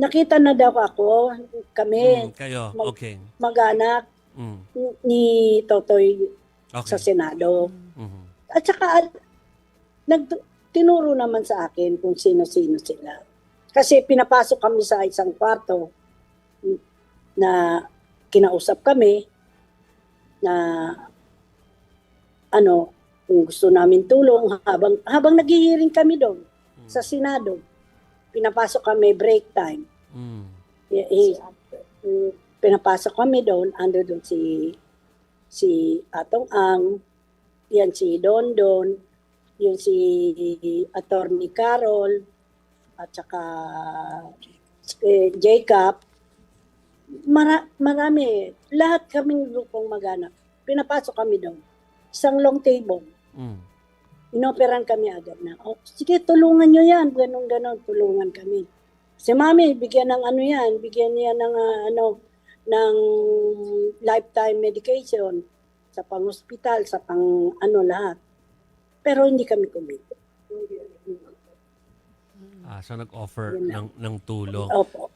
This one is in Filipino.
nakita na daw ako, kami, Mm, kayo, mag- okay. mag-anak Mm, ni Totoy okay. sa Senado. Mhm. At saka, nag, tinuro naman sa akin kung sino-sino sila. Kasi pinapasok kami sa isang kwarto na kinausap kami na ano, kung gusto namin tulong habang habang naghihiring kami doon sa Senado. Pinapasok kami break time. Mm. Eh, eh, mm, pinapasok kami doon, ando doon si si Atong Ang, yan si Don Don, yung si Attorney Carol, at saka eh, Jacob. Mara, marami. Lahat kaming grupong mag-anak. Pinapasok kami doon. Isang long table. Mm. Inoperan kami agad na, oh, sige, tulungan nyo yan. Ganun, ganun, tulungan kami. Si mami, bigyan ng ano yan, bigyan niya ng ah, ano, ng lifetime medication sa pang-hospital, sa pang ano lahat. Pero hindi kami kumita. Ah, so nag-offer ng, ng tulong. Opo.